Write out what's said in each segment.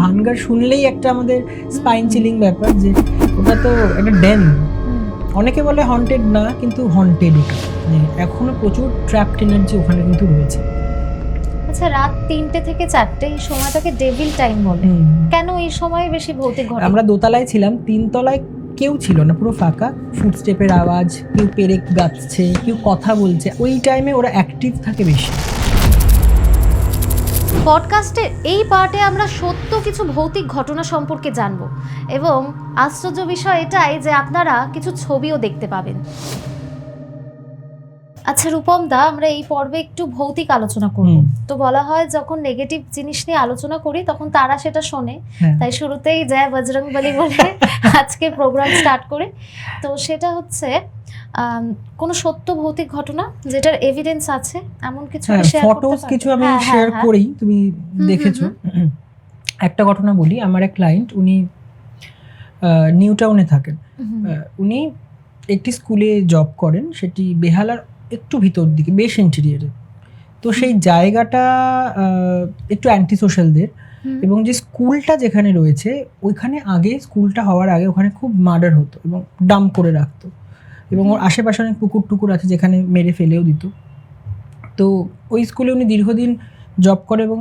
ভানগার শুনলেই একটা আমাদের স্পাইন চিলিং ব্যাপার যে ওটা তো একটা ডেন অনেকে বলে হন্টেড না কিন্তু হন্টেড ওটা মানে এখনও প্রচুর ট্র্যাপড এনার্জি ওখানে কিন্তু রয়েছে। আচ্ছা রাত তিনটে থেকে চারটে এই সময়টাকে ডেভিল টাইম বলে। কেন এই সময় বেশি ভৌতিক ঘটনা? আমরা দোতলায় ছিলাম তিনতলায় কেউ ছিল না পুরো ফাঁকা। ফুটস্টেপের আওয়াজ কেউ পেরেক গাচ্ছে কেউ কথা বলছে। ওই টাইমে ওরা অ্যাক্টিভ থাকে বেশি। পডকাস্টের এই পার্টে আমরা সত্য কিছু ভৌতিক ঘটনা সম্পর্কে জানব। এবং আশ্চর্য বিষয় এটাই যে আপনারা কিছু ছবিও দেখতে পাবেন। আচ্ছা রূপম দা আমরা এই পর্বে একটু ভৌতিক আলোচনা করব। তো বলা হয় যখন নেগেটিভ জিনিস নিয়ে আলোচনা করি তখন তারা সেটা শোনে। হ্যাঁ। তাই শুরুতেই যায় বজরং বলি বলে আজকে প্রোগ্রাম স্টার্ট করে। তো সেটা হচ্ছে কোনো সত্য ভৌতিক ঘটনা যেটার এভিডেন্স আছে? এমন কিছু হ্যাঁ ফটোস কিছু আমি হ্যাঁ, শেয়ার করি তুমি দেখেছ। একটা ঘটনা বলি আমার এক ক্লায়েন্ট উনি নিউ টাউনে থাকেন। উনি একটি স্কুলে জব করেন সেটি বেহালার একটু ভিতর দিকে বেশ ইন্টেরিয়ারে তো সেই জায়গাটা একটু অ্যান্টি সোশ্যালদের এবং যে স্কুলটা যেখানে রয়েছে ওইখানে আগে স্কুলটা হওয়ার আগে ওখানে খুব মার্ডার হতো এবং ডাম্প করে রাখতো। এবং ওর আশেপাশে অনেক পুকুর টুকুর আছে যেখানে মেরে ফেলেও দিত। তো ওই স্কুলে উনি দীর্ঘদিন জব করে এবং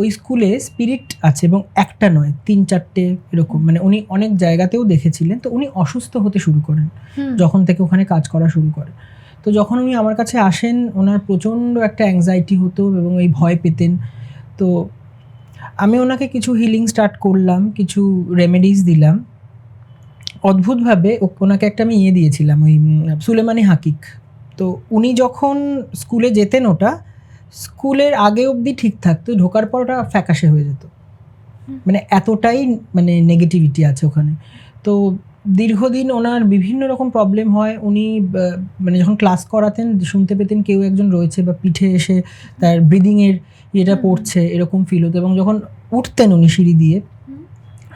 ওই স্কুলে স্পিরিট আছে এবং একটা নয় তিন চারটে এরকম। মানে উনি অনেক জায়গাতেও দেখেছিলেন। তো উনি অসুস্থ হতে শুরু করেন যখন থেকে ওখানে কাজ করা শুরু করে। তো যখন উনি আমার কাছে আসেন ওনার প্রচণ্ড একটা অ্যাংজাইটি হতো এবং এই ভয় পেতেন। তো আমি ওনাকে কিছু হিলিং স্টার্ট করলাম কিছু রেমেডিস দিলাম। অদ্ভুতভাবে ওনাকে একটা আমি ইয়ে দিয়েছিলাম ওই সুলেমানি হাকিক। তো উনি যখন স্কুলে যেতেন ওটা স্কুলের আগে অবধি ঠিক থাকতো ঢোকার পর ওটা ফ্যাকাশে হয়ে যেত। মানে এতটাই মানে নেগেটিভিটি আছে ওখানে। তো দীর্ঘদিন ওনার বিভিন্ন রকম প্রবলেম হয়। উনি মানে যখন ক্লাস করাতেন শুনতে পেতেন কেউ একজন রয়েছে বা পিঠে এসে তার ব্রিদিংয়ের ইয়েটা পড়ছে এরকম ফিল হতো। এবং যখন উঠতেন উনি সিঁড়ি দিয়ে।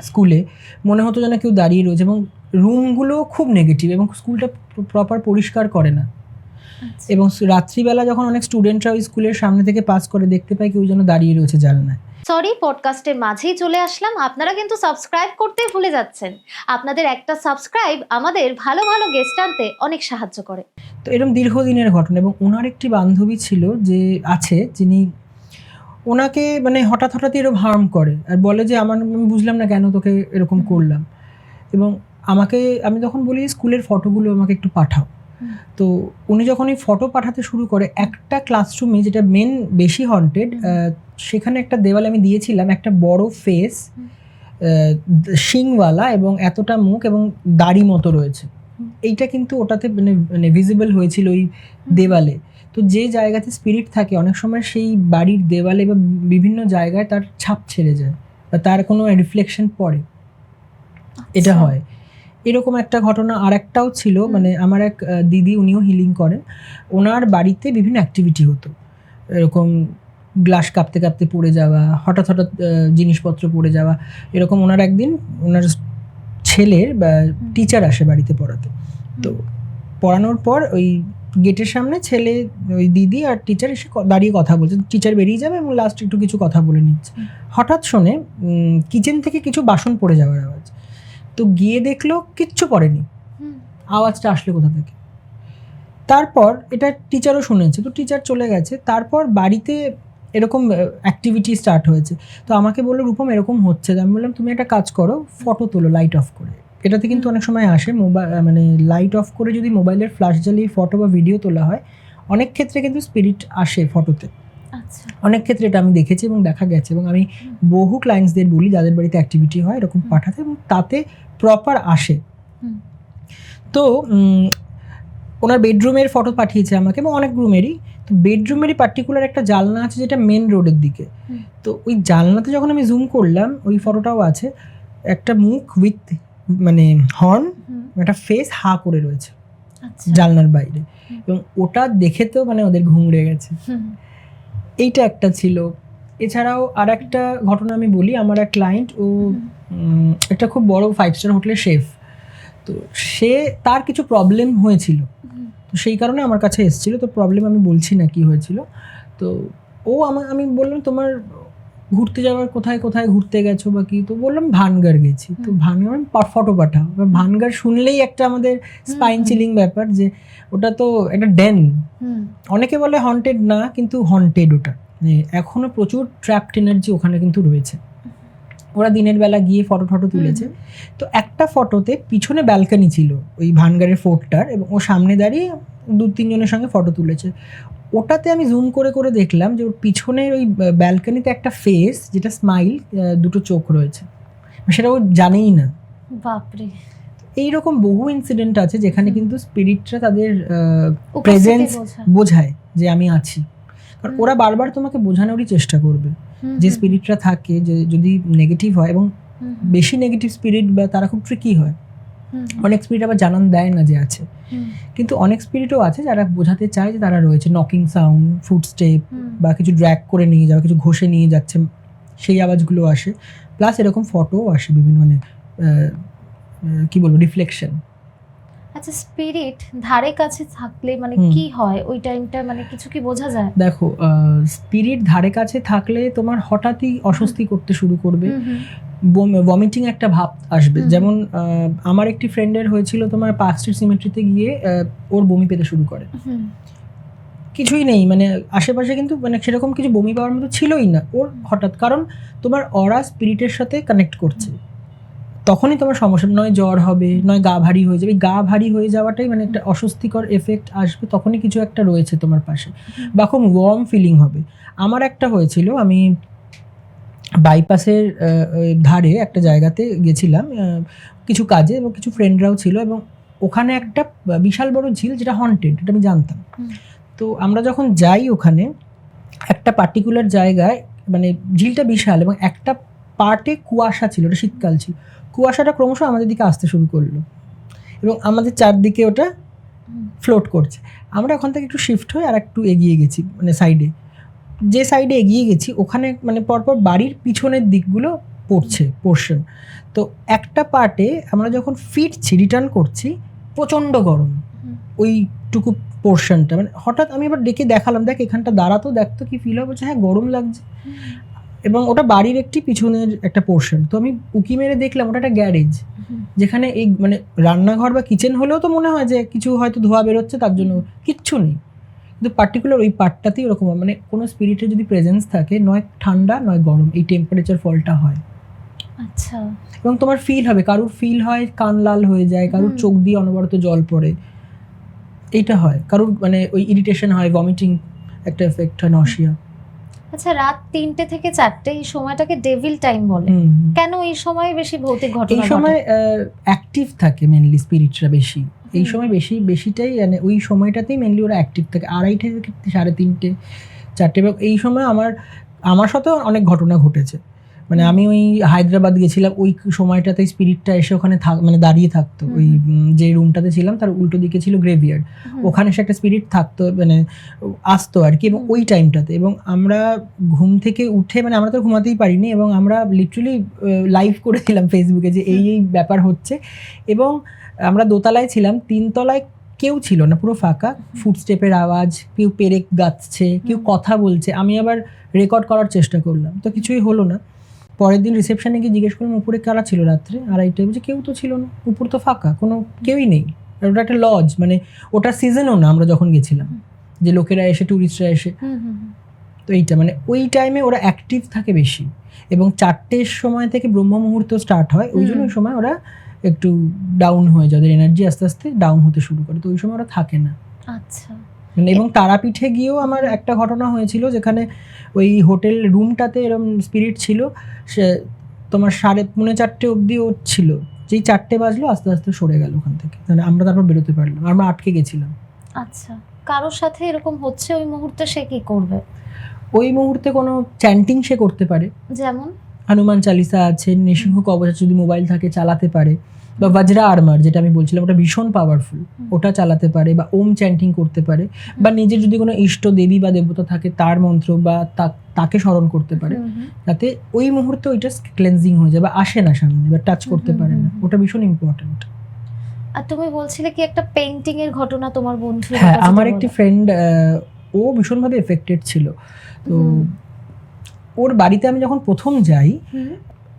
স্কুলে মনে হতো যেন কেউ দাঁড়িয়ে রয়েছে এবং রুমগুলো খুব নেগেটিভ এবং স্কুলটা প্রপার পরিষ্কার করে না। আচ্ছা। এবং রাত্রিবেলা যখন অনেক স্টুডেন্টরা ওই স্কুলের সামনে থেকে পাস করে দেখতে পায় কেউ যেন দাঁড়িয়ে রয়েছে জানলায়। সরি পডকাস্টের মাঝেই চলে আসলাম। আপনারা কিন্তু সাবস্ক্রাইব করতে ভুলে যাচ্ছেন। আপনাদের একটা সাবস্ক্রাইব আমাদের ভালো ভালো গেস্ট আনতে অনেক সাহায্য করে। তো এরকম দীর্ঘদিনের ঘটনা এবং ওনার একটি বান্ধবী ছিল যে আছে যিনি ওনাকে মানে হঠাৎ হঠাৎই এরকম হার্ম করে আর বলে যে আমার আমি বুঝলাম না কেন তোকে এরকম করলাম। এবং আমাকে আমি তখন বলি স্কুলের ফটোগুলো আমাকে একটু পাঠাও। তো উনি যখন এই ফটো পাঠাতে শুরু করে একটা ক্লাসরুমে যেটা মেন বেশি হন্টেড সেখানে একটা দেওয়ালে আমি দিয়েছিলাম একটা বড় ফেস শিংওয়ালা এবং এতটা মুখ এবং দাড়ি মতো রয়েছে। এইটা কিন্তু ওটাতে মানে মানে ভিজিবল হয়েছিল ওই দেওয়ালে। তো যে জায়গাতে স্পিরিট থাকে অনেক সময় সেই বাড়ির দেওয়ালে বা বিভিন্ন জায়গায় তার ছাপ ছেড়ে যায় বা তার কোনো রিফ্লেকশন পড়ে। এটা আচ্ছা। হয়। এরকম একটা ঘটনা আর একটাও ছিল মানে আমার এক দিদি উনিও হিলিং করেন। ওনার বাড়িতে বিভিন্ন অ্যাক্টিভিটি হতো। এরকম গ্লাস কাঁপতে কাঁপতে পড়ে যাওয়া হঠাৎ হঠাৎ জিনিসপত্র পড়ে যাওয়া এরকম ওনার একদিন ওনার ছেলের বা টিচার আসে বাড়িতে পড়াতে। তো পড়ানোর পর ওই গেটের সামনে ছেলে ওই দিদি আর টিচার এসে দাঁড়িয়ে কথা বলছে। টিচার বেরিয়ে যাবে এবং লাস্ট একটু কিছু কথা বলে নিচ্ছে। হঠাৎ শোনে কিচেন থেকে কিছু বাসন পড়ে যাওয়ার আওয়াজ। তো গিয়ে দেখল কিচ্ছু পড়েনি। আওয়াজটা আসলে কোথা থেকে? তারপর এটা টিচারও শুনেছে। তো টিচার চলে গেছে। তারপর বাড়িতে এরকম অ্যাক্টিভিটি স্টার্ট হয়েছে। তো আমাকে বলল রূপম এরকম হচ্ছে। আমি বললাম তুমি একটা কাজ করো ফটো তোলো লাইট অফ করে। এটাতে কিন্তু অনেক সময় আসে মোবাইল মানে লাইট অফ করে যদি মোবাইলের ফ্ল্যাশ জ্বালিয়ে ফটো বা ভিডিও তোলা হয় অনেক ক্ষেত্রে কিন্তু স্পিরিট আসে ফটোতে আচ্ছা। অনেক ক্ষেত্রে এটা আমি দেখেছি এবং দেখা গেছে এবং আমি বহু ক্লায়েন্টসদের বলি যাদের বাড়িতে অ্যাক্টিভিটি হয় এরকম পাঠাতে এবং তাতে প্রপার আসে। তো ওনার বেডরুমের ফটো পাঠিয়েছে আমাকে এবং অনেক রুমেরই তো বেডরুমেরই পার্টিকুলার একটা জানলা আছে যেটা মেন রোডের দিকে। তো ওই জানলাতে যখন আমি জুম করলাম ওই ফটোটাও আছে। একটা মুখ উইথ মানে হর্ন একটা ফেস হা করে রয়েছে আচ্ছা। জানলার বাইরে। এবং ওটা দেখে তো মানে ওদের ঘুম উড়ে গেছে। এইটা একটা ছিল। এছাড়াও আর একটা ঘটনা আমি বলি আমার এক ক্লায়েন্ট ও একটা খুব বড় ফাইভ স্টার হোটেলের শেফ তো সে তার কিছু প্রবলেম হয়েছিল। তো সেই কারণে আমার কাছে এসেছিল। তো প্রবলেম আমি বলছি না কি হয়েছিল। তো ও আমার আমি বললাম তোমার ঘুরতে যাওয়ার কোথায় কোথায় ঘুরতে গেছো বা কি? তো বললাম ভানগার গেছি। তো। ভানগার ফটো পাঠাও এবার ভানগার শুনলেই একটা আমাদের স্পাইন চিলিং ব্যাপার যে ওটা তো একটা ডেন অনেকে বলে হন্টেড না কিন্তু হন্টেড ওটা। মানে এখনও প্রচুর ট্র্যাপড এনার্জি ওখানে কিন্তু রয়েছে। ওরা দিনের বেলা গিয়ে ফটো ফটো তুলেছে। তো একটা ফটোতে পিছনে ব্যালকানি ছিল ওই ভানগারের ফোর্টটার এবং ও সামনে দাঁড়িয়ে দু তিনজনের সঙ্গে ফটো তুলেছে। ওটাতে আমি জুম করে করে দেখলাম যে ওর পিছনের ওই ব্যালকানিতে একটা ফেস যেটা স্মাইল দুটো চোখ রয়েছে। সেটা ও জানেই না। বাপরে। এইরকম বহু ইনসিডেন্ট আছে যেখানে কিন্তু স্পিরিটরা তাদের বোঝা। বোঝায়। যে আমি আছি। কারণ ওরা বারবার তোমাকে বোঝানোরই চেষ্টা করবে যে স্পিরিটরা থাকে যে যদি নেগেটিভ হয় এবং বেশি নেগেটিভ স্পিরিট বা তারা খুব ট্রিকি হয়। অনেক স্পিরিট আবার জানান দেয় না যে আছে। কিন্তু অনেক স্পিরিটও আছে যারা বোঝাতে চায় যে তারা রয়েছে। নকিং সাউন্ড ফুড স্টেপ বা কিছু ড্র্যাক করে নিয়ে যাওয়া কিছু ঘষে নিয়ে যাচ্ছে সেই আওয়াজগুলো আসে। প্লাস এরকম ফটোও আসে বিভিন্ন মানে কি বলব রিফ্লেকশন আচ্ছা স্পিরিট ধারে কাছে থাকলে মানে কি হয়? ওই টাইমটা মানে কিছু কি বোঝা যায়? দেখো স্পিরিট ধারে কাছে থাকলে তোমার হঠাৎই অস্বস্তি করতে শুরু করবে। ভমিটিং একটা ভাব আসবে। যেমন আমার একটি ফ্রেন্ডের হয়েছিল তোমার পার্ক স্ট্রিট সিমেট্রিতে গিয়ে ওর বমি পেতে শুরু করে। কিছুই নেই মানে আশেপাশে কিন্তু মানে সেরকম কিছু বমি পাওয়ার মতো ছিলই না। ওর হঠাৎ কারণ তোমার অরা স্পিরিটের সাথে কানেক্ট করছে। তখনই তোমার সমস্যা নয় জ্বর হবে নয় গা ভারী হয়ে যাবে। এই গা ভারী হয়ে যাওয়াটাই মানে একটা অস্বস্তিকর এফেক্ট আসবে তখনই কিছু একটা রয়েছে তোমার পাশে। বা খুব ওয়ার্ম ফিলিং হবে। আমার একটা হয়েছিল আমি বাইপাসের ধারে একটা জায়গাতে গেছিলাম কিছু কাজে এবং কিছু ফ্রেন্ডরাও ছিল এবং ওখানে একটা বিশাল বড় ঝিল যেটা হন্টেড এটা আমি জানতাম। তো আমরা যখন যাই ওখানে একটা পার্টিকুলার জায়গায় মানে ঝিলটা বিশাল এবং একটা পার্টে কুয়াশা ছিল ওটা শীতকাল ছিল। কুয়াশাটা ক্রমশ আমাদের দিকে আসতে শুরু করল এবং আমাদের চারদিকে ওটা ফ্লোট করছে। আমরা ওখান থেকে একটু শিফট হয়ে আর একটু এগিয়ে গেছি মানে সাইডে যে সাইডে এগিয়ে গেছি ওখানে মানে পরপর বাড়ির পিছনের দিকগুলো পড়ছে পোর্শন তো একটা পার্টে আমরা যখন ফিরছি রিটার্ন করছি প্রচণ্ড গরম। ওইটুকু পোর্শনটা মানে হঠাৎ আমি এবার ডেকে দেখালাম দেখ এখানটা দাঁড়াতো দেখতো কি ফিল হবে। বলছে হ্যাঁ গরম লাগছে। এবং ওটা বাড়ির একটি পিছনের একটা পোর্শন তো আমি উকি মেরে দেখলাম ওটা একটা গ্যারেজ যেখানে এই মানে রান্নাঘর বা কিচেন হলেও তো মনে হয় যে কিছু হয়তো ধোয়া বেরোচ্ছে তার জন্য কিচ্ছু নেই। কিন্তু পার্টিকুলার ওই পার্টটাতেই ওরকম হয়। মানে কোনো স্পিরিটের যদি প্রেজেন্স থাকে নয় ঠান্ডা নয় গরম এই টেম্পারেচার ফলটা হয়। আচ্ছা। এবং তোমার ফিল হবে কারুর ফিল হয় কান লাল হয়ে যায় কারুর চোখ দিয়ে অনবরত জল পড়ে এইটা হয়। কারুর মানে ওই ইরিটেশন হয় ভমিটিং একটা এফেক্ট হয় নশিয়া আচ্ছা রাত তিনটে থেকে চারটে এই সময়টাকে ডেভিল টাইম বলে। কেন এই সময় বেশি ভৌতিক ঘটনা এই সময় অ্যাক্টিভ থাকে মেনলি স্পিরিটরা বেশি। এই সময় বেশি বেশিটাই মানে ওই সময়টাতেই মেনলি ওরা অ্যাক্টিভ থাকে। আড়াইটে থেকে সাড়ে তিনটে চারটে এবং এই সময় আমার আমার সাথেও অনেক ঘটনা ঘটেছে। মানে আমি ওই হায়দ্রাবাদ গেছিলাম ওই সময়টাতে স্পিরিটটা এসে ওখানে থাক মানে দাঁড়িয়ে থাকতো। ওই যে রুমটাতে ছিলাম তার উল্টো দিকে ছিল গ্রেভিয়ার্ড ওখানে সে একটা স্পিরিট থাকতো মানে আসতো আর কি এবং ওই টাইমটাতে এবং আমরা ঘুম থেকে উঠে মানে আমরা তো ঘুমাতেই পারিনি এবং আমরা লিটারালি লাইভ করেছিলাম ফেসবুকে যে এই এই ব্যাপার হচ্ছে। এবং আমরা দোতলায় ছিলাম তিনতলায় কেউ ছিল না পুরো ফাঁকা। ফুটস্টেপের আওয়াজ কেউ পেরেক গাচ্ছে কেউ কথা বলছে আমি আবার রেকর্ড করার চেষ্টা করলাম তো কিছুই হলো না। পরের দিন রিসেপশনে গিয়ে জিজ্ঞেস করলাম উপরে কারা ছিল রাত্রে? আড়াইটায় বলছে কেউ তো ছিল না উপর তো ফাঁকা কোনো কেউই নেই। আর ওটা একটা লজ মানে ওটা সিজনও না আমরা যখন গেছিলাম যে লোকেরা এসে ট্যুরিস্টরা এসে। তো এইটা মানে ওই টাইমে ওরা অ্যাক্টিভ থাকে বেশি। এবং চারটের সময় থেকে ব্রহ্ম মুহূর্ত স্টার্ট হয় ওই জন্য ওই সময় ওরা একটু ডাউন হয়ে যায় ওদের এনার্জি আস্তে আস্তে ডাউন হতে শুরু করে। তো ওই সময় ওরা থাকে না। আচ্ছা। মানে এবং তারাপীঠে গিয়েও আমার একটা ঘটনা হয়েছিল যেখানে ওই হোটেল রুমটাতে এরকম স্পিরিট ছিল সে তোমার সাড়ে পৌনে চারটে অবধি ও ছিল। যেই চারটে বাজলো আস্তে আস্তে সরে গেল ওখান থেকে। মানে আমরা তারপর বেরোতে পারলাম আমরা আটকে গেছিলাম। আচ্ছা কারোর সাথে এরকম হচ্ছে ওই মুহূর্তে সে কি করবে? ওই মুহূর্তে কোনো চ্যান্টিং সে করতে পারে। যেমন? হনুমান চালিসা আছে নৃসিংহ কবচ যদি মোবাইল থাকে চালাতে পারে। বা বজ্রা আর্মার যেটা আমি বলছিলাম ওটা ভীষণ পাওয়ারফুল ওটা চালাতে পারে বা ওম চ্যান্টিং করতে পারে বা নিজের যদি কোনো ইষ্ট দেবী বা দেবতা থাকে তার মন্ত্র বা তাকে স্মরণ করতে পারে। যাতে ওই মুহূর্তে ওইটা ক্লেন্সিং হয়ে যায় বা আসে না সামনে বা টাচ করতে পারে না। ওটা ভীষণ ইম্পর্ট্যান্ট আর তুমি বলছিলে কি একটা পেইন্টিং এর ঘটনা তোমার বন্ধু হ্যাঁ আমার একটি ফ্রেন্ড ও ভীষণভাবে এফেক্টেড ছিল। তো ওর বাড়িতে আমি যখন প্রথম যাই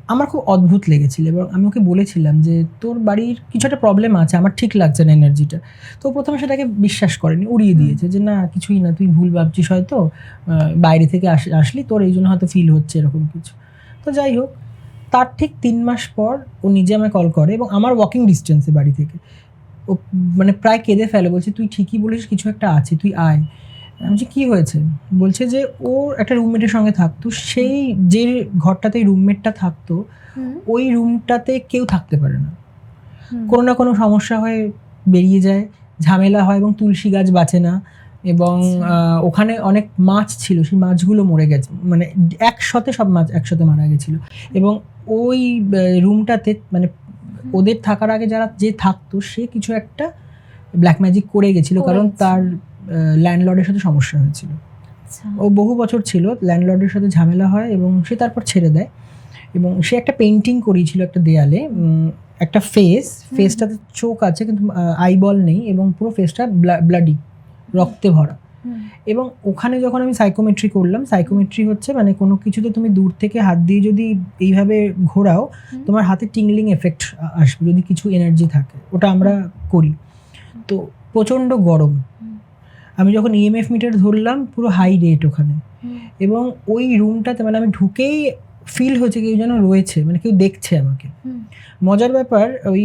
আমার খুব অদ্ভুত লেগেছিল এবং আমি ওকে বলেছিলাম যে তোর বাড়ির কিছু একটা প্রবলেম আছে আমার ঠিক লাগছে না এনার্জিটা তো প্রথমে সেটাকে বিশ্বাস করেনি উড়িয়ে দিয়েছে যে না কিছুই না তুই ভুল ভাবছিস হয়তো বাইরে থেকে আস আসলি তোর এই জন্য হয়তো ফিল হচ্ছে এরকম কিছু। তো যাই হোক তার ঠিক তিন মাস পর ও নিজে আমায় কল করে এবং আমার ওয়াকিং ডিস্টেন্সে বাড়ি থেকে। ও মানে প্রায় কেঁদে ফেলে বলছে তুই ঠিকই বলিস কিছু একটা আছে তুই আয়। আমি বলছি কী হয়েছে? বলছে যে ও একটা রুমমেটের সঙ্গে থাকতো সেই যে ঘরটাতে রুমমেটটা থাকতো ওই রুমটাতে কেউ থাকতে পারে না। কোনো না কোনো সমস্যা হয়ে বেরিয়ে যায় ঝামেলা হয় এবং তুলসী গাছ বাঁচে না এবং আচ্ছা। ওখানে অনেক মাছ ছিল সেই মাছগুলো মরে গেছে মানে একসাথে সব মাছ একসাথে মারা গেছিল এবং ওই রুমটাতে মানে ওদের থাকার আগে যারা যে থাকতো সে কিছু একটা ব্ল্যাক ম্যাজিক করে গেছিল কারণ তার ল্যান্ডলর্ডের সাথে সমস্যা হয়েছিল। আচ্ছা। ও বহু বছর ছিল ল্যান্ডলর্ডের সাথে ঝামেলা হয় এবং সে তারপর ছেড়ে দেয়। এবং সে একটা পেন্টিং করিয়েছিল একটা দেয়ালে একটা ফেস ফেসটাতে চোখ আছে কিন্তু আইবল নেই এবং পুরো ফেসটা ব্লাডি রক্তে ভরা। এবং ওখানে যখন আমি সাইকোমেট্রি করলাম সাইকোমেট্রি হচ্ছে মানে কোনো কিছুতে তুমি দূর থেকে হাত দিয়ে যদি এইভাবে ঘোরাও তোমার হাতে টিংলিং এফেক্ট আসবে যদি কিছু এনার্জি থাকে। ওটা আমরা করি। তো প্রচণ্ড গরম। আমি যখন ইএমএফ মিটার ধরলাম পুরো হাই রেট ওখানে। এবং ওই রুমটাতে মানে আমি ঢুকেই ফিল হয়েছে কেউ যেন রয়েছে মানে কেউ দেখছে আমাকে। মজার ব্যাপার ওই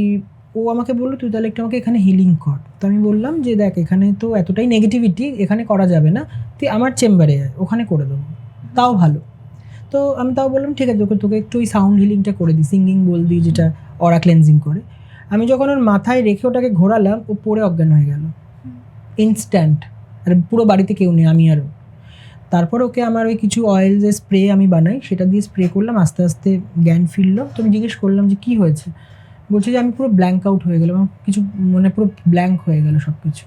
ও আমাকে বলল তুই তাহলে একটু আমাকে এখানে হিলিং কর। তো আমি বললাম যে দেখ এখানে তো এতটাই নেগেটিভিটি এখানে করা যাবে না। তুই আমার চেম্বারে আয় ওখানে করে দেবো। তাও ভালো। তো আমি তাও বললাম ঠিক আছে তোকে তোকে একটু ওই সাউন্ড হিলিংটা করে দিই সিঙ্গিং বল দিই যেটা অরা ক্লেন্সিং করে। আমি যখন ওর মাথায় রেখে ওটাকে ঘোরালাম ও পড়ে অজ্ঞান হয়ে গেল। ইনস্ট্যান্ট আর পুরো বাড়িতে কেউ নেই, আমি আরও তারপর ওকে আমার ওই কিছু অয়েল যে স্প্রে আমি বানাই, সেটা দিয়ে স্প্রে করলাম, আস্তে আস্তে জ্ঞান ফিরলো। তো আমি জিজ্ঞেস করলাম যে, কী হয়েছে? বলছে যে, আমি পুরো ব্ল্যাঙ্ক আউট হয়ে গেলাম কিছু মানে পুরো ব্ল্যাঙ্ক হয়ে গেল সব কিছু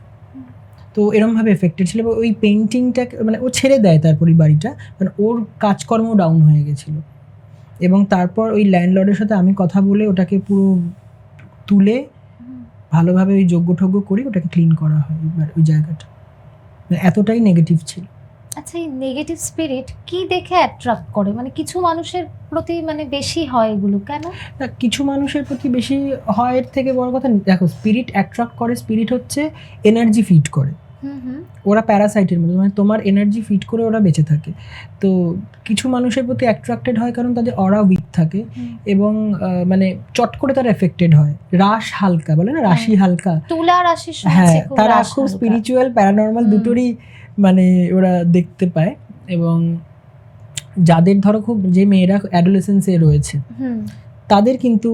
তো এরমভাবে এফেক্টেড ছিল। ওই পেন্টিংটা মানে ও ছেড়ে দেয় তারপর ওই বাড়িটা মানে ওর কাজকর্ম ডাউন হয়ে গেছিল। এবং তারপর ওই ল্যান্ডলর্ডের সাথে আমি কথা বলে ওটাকে পুরো তুলে ভালোভাবে ওই যোগ্য ঠোগ্য করি ওটাকে ক্লিন করা হয় ওই জায়গাটা। মানে এতটাই নেগেটিভ ছিল। আচ্ছা এই নেগেটিভ স্পিরিট কি দেখে অ্যাট্রাক্ট করে? মানে কিছু মানুষের প্রতি মানে বেশি হয় এগুলো কেন? না কিছু মানুষের প্রতি বেশি হয় এর থেকে বড় কথা দেখো স্পিরিট অ্যাট্রাক্ট করে স্পিরিট হচ্ছে এনার্জি ফিট করে। ওরা প্যারাসাইটের মতো মানে তোমার এনার্জি ফিট করে ওরা বেঁচে থাকে। তো কিছু মানুষের প্রতি অ্যাট্রাক্টেড হয় কারণ তাদের অরা উইক থাকে এবং মানে চট করে তারা এফেক্টেড হয়। রাশ হালকা বলে না? রাশি হালকা। তুলা রাশির হ্যাঁ তারা রাশ খুব স্পিরিচুয়াল প্যারানর্মাল দুটোরই মানে ওরা দেখতে পায় এবং যাদের ধরো খুব যে মেয়েরা অ্যাডোলেসেন্সে রয়েছে তাদের কিন্তু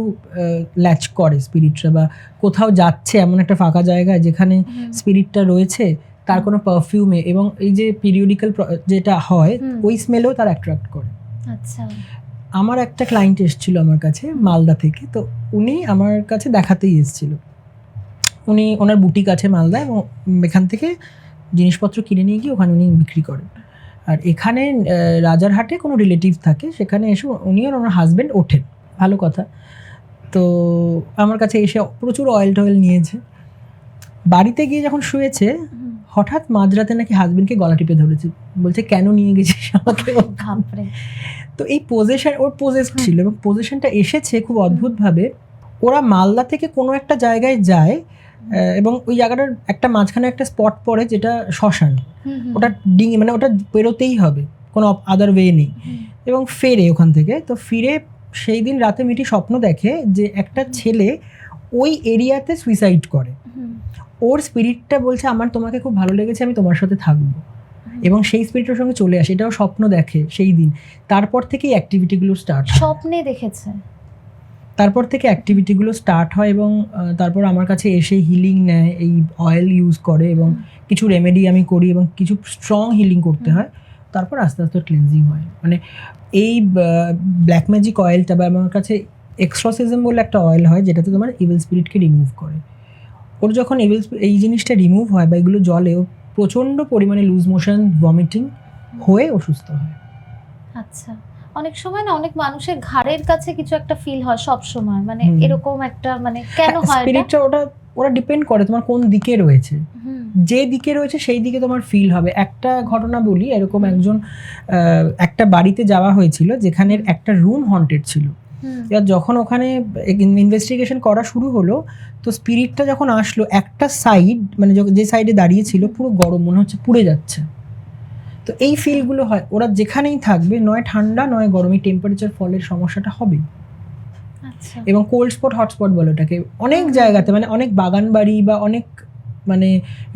ল্যাচ করে স্পিরিটরা বা কোথাও যাচ্ছে এমন একটা ফাঁকা জায়গায় যেখানে স্পিরিটটা রয়েছে তার কোনো পারফিউমে এবং এই যে পিরিয়ডিক্যাল যেটা হয় ওই স্মেলেও তার অ্যাট্রাক্ট করে। আচ্ছা। আমার একটা ক্লায়েন্ট এসেছিল আমার কাছে মালদা থেকে তো উনি আমার কাছে দেখাতেই এসেছিল। উনি ওনার বুটিক আছে মালদা এবং এখান থেকে জিনিসপত্র কিনে নিয়ে গিয়ে ওখানে উনি বিক্রি করেন। আর এখানে রাজারহাটে কোনো রিলেটিভ থাকে সেখানে এসে উনি আর ওনার হাজব্যান্ড ওঠেন। ভালো কথা। তো আমার কাছে এসে প্রচুর অয়েল টয়েল নিয়েছে। বাড়িতে গিয়ে যখন শুয়েছে হঠাৎ মাঝরাতে নাকি হাজবেন্ডকে গলা টিপে ধরেছে। বলছে কেন নিয়ে গেছিস আমাকে? তো এই পজিশন ওর পজেস্ট হুম। ছিল এবং পজিশনটা এসেছে খুব অদ্ভুতভাবে। ওরা মালদা থেকে কোনো একটা জায়গায় যায় এবং ওই জায়গাটার একটা মাঝখানে একটা স্পট পড়ে যেটা শ্মশান। ওটা ডিঙি মানে ওটা পেরোতেই হবে কোনো আদার ওয়ে নেই। এবং ফেরে ওখান থেকে। তো ফিরে সেই দিন রাতে মিটি স্বপ্ন দেখে যে একটা ছেলে ওই এরিয়াতে সুইসাইড করে। ওর স্পিরিটটা বলছে আমার তোমাকে খুব ভালো লেগেছে আমি তোমার সাথে থাকব। এবং সেই স্পিরিটের সঙ্গে চলে আসে এটাও স্বপ্ন দেখে সেই দিন। তারপর থেকেই অ্যাক্টিভিটিগুলো স্টার্ট স্বপ্নে দেখেছে। তারপর থেকে অ্যাক্টিভিটিগুলো স্টার্ট হয় এবং তারপর আমার কাছে এসে হিলিং নেয় এই অয়েল ইউজ করে এবং কিছু রেমেডি আমি করি এবং কিছু স্ট্রং হিলিং করতে হয়। তারপর আস্তে আস্তে ক্লিনজিং হয়। মানে এই ব্ল্যাক ম্যাজিক অয়েলটা বা আমার কাছে এক্সট্রসিজম বলে একটা অয়েল হয় যেটাতে তোমার ইভিল স্পিরিটকে রিমুভ করে। ওর যখন ইভিল এই জিনিসটা রিমুভ হয় বা এগুলো জলে ও প্রচণ্ড পরিমাণে লুজ মোশন ভমিটিং হয়ে অসুস্থ হয়। আচ্ছা। অনেক সময় না অনেক মানুষের ঘাড়ের কাছে কিছু একটা ফিল হয় সব সময়। মানে এরকম একটা মানে কেন হয় স্পিরিটটা ওটা ওরা ডিপেন্ড করে তোমার কোন দিকে রয়েছে। যে দিকে রয়েছে সেই দিকে তোমার ফিল হবে। একটা ঘটনা বলি এরকম একজন একটা বাড়িতে যাওয়া হয়েছিল যেখানে একটা রুম হন্টেড ছিল। এবার যখন ওখানে ইনভেস্টিগেশন করা শুরু হলো তো স্পিরিটটা যখন আসলো একটা সাইড মানে যে সাইডে দাঁড়িয়ে ছিল পুরো গরম মনে হচ্ছে পুড়ে যাচ্ছে। তো এই ফিলগুলো হয়। ওরা যেখানেই থাকবে নয় ঠান্ডা নয় গরম এই টেম্পারেচার ফলের সমস্যাটা হবেই আচ্ছা। এবং কোল্ড স্পট হটস্পট বলে ওটাকে। অনেক জায়গাতে মানে অনেক বাগান বাড়ি বা অনেক মানে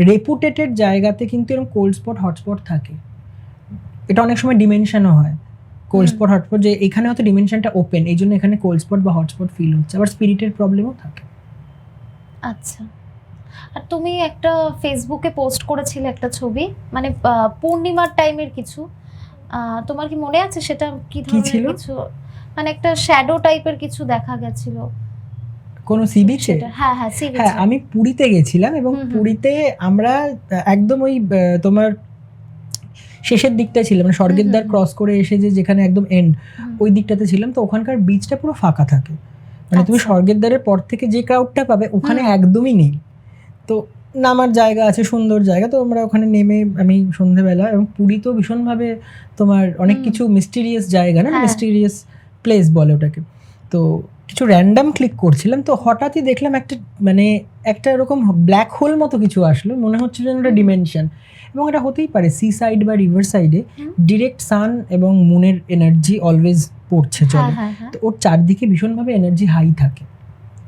রেপুটেটেড জায়গাতে কিন্তু এরকম কোল্ড স্পট হটস্পট থাকে। এটা অনেক সময় ডিমেনশনও হয়। কোল্ড স্পট হটস্পট যে এখানে হয়তো ডিমেনশনটা ওপেন এই জন্য এখানে কোল্ড স্পট বা হটস্পট ফিল হচ্ছে। আবার স্পিরিটের প্রবলেমও থাকে। আচ্ছা। আর তুমি একটা ফেসবুকে পোস্ট করেছিলে একটা ছবি মানে পূর্ণিমার টাইমের কিছু। তোমার কি মনে আছে সেটা কি ধরনের? কিছু? মানে একটা শ্যাডো টাইপের কিছু দেখা গেছিল। কোনো সি বিচে হ্যাঁ হ্যাঁ হ্যাঁ আমি পুরীতে গেছিলাম এবং। পুরীতে আমরা একদম ওই তোমার শেষের দিকটা ছিলাম মানে স্বর্গের দ্বার ক্রস করে এসে যে যেখানে একদম এন্ড ওই দিকটাতে ছিলাম তো ওখানকার বিচটা পুরো ফাঁকা থাকে। মানে তুমি আচ্ছা। স্বর্গের দ্বারের পর থেকে যে ক্রাউডটা পাবে ওখানে একদমই নেই। তো নামার জায়গা আছে সুন্দর জায়গা তো আমরা ওখানে নেমে আমি সন্ধেবেলা এবং পুরী তো ভীষণভাবে তোমার অনেক কিছু মিস্টিরিয়াস জায়গা না। মিস্টিরিয়াস প্লেস বলে ওটাকে। তো কিছু র্যান্ডাম ক্লিক করছিলাম তো হঠাৎই দেখলাম একটা মানে একটা এরকম ব্ল্যাক হোল মতো কিছু আসলো মনে হচ্ছিল যেন একটা। ডিমেনশন এবং এটা হতেই পারে সি সাইড বা রিভার সাইডে ডিরেক্ট সান এবং মুনের এনার্জি অলওয়েজ পড়ছে হ্যাঁ চলে হ্যাঁ হ্যাঁ। তো ওর চারদিকে ভীষণভাবে এনার্জি হাই থাকে।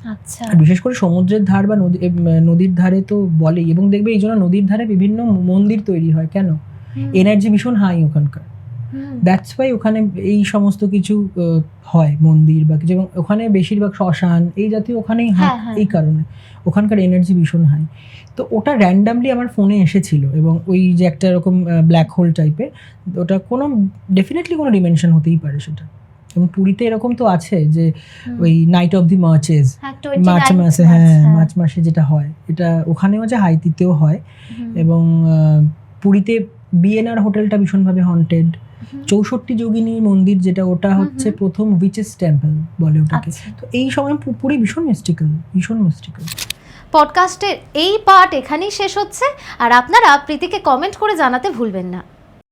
আচ্ছা। আর বিশেষ করে সমুদ্রের ধার বা নদী নদীর ধারে তো বলেই এবং দেখবে এই জন্য নদীর ধারে বিভিন্ন মন্দির তৈরি হয় কেন? এনার্জি ভীষণ হাই ওখানকার। দ্যাটস ওয়াই ওখানে এই সমস্ত কিছু হয় মন্দির বা কিছু। এবং ওখানে বেশিরভাগ শ্মশান এই জাতীয় ওখানেই হয় হ্যাঁ, হ্যাঁ। এই কারণে। ওখানকার এনার্জি ভীষণ হাই তো ওটা র্যান্ডামলি আমার ফোনে এসেছিল এবং ওই যে একটা এরকম ব্ল্যাক হোল টাইপের ওটা কোনো ডেফিনেটলি কোনো ডিমেনশন হতেই পারে সেটা। এবং পুরীতে এরকম তো আছে যে ওই নাইট অফ দি মার্চেস হ্যাঁ, 29 মার্চ মাসে হ্যাঁ মার্চ মাসে যেটা হয় এটা ওখানেও যে হাইতিতেও হয়। এবং পুরীতে বিএনআর হোটেলটা ভীষণভাবে হন্টেড চৌষট্টি যোগিনীর মন্দির যেটা ওটা হচ্ছে। প্রথম উইচেস টেম্পল বলে ওটাকে। আচ্ছা। তো এই সময় পুরী ভীষণ মিস্টিক্যাল ভীষণ মিস্টিক্যাল পডকাস্টের এই পার্ট এখানেই শেষ হচ্ছে। আর আপনারা প্রীতিকে কমেন্ট করে জানাতে ভুলবেন না।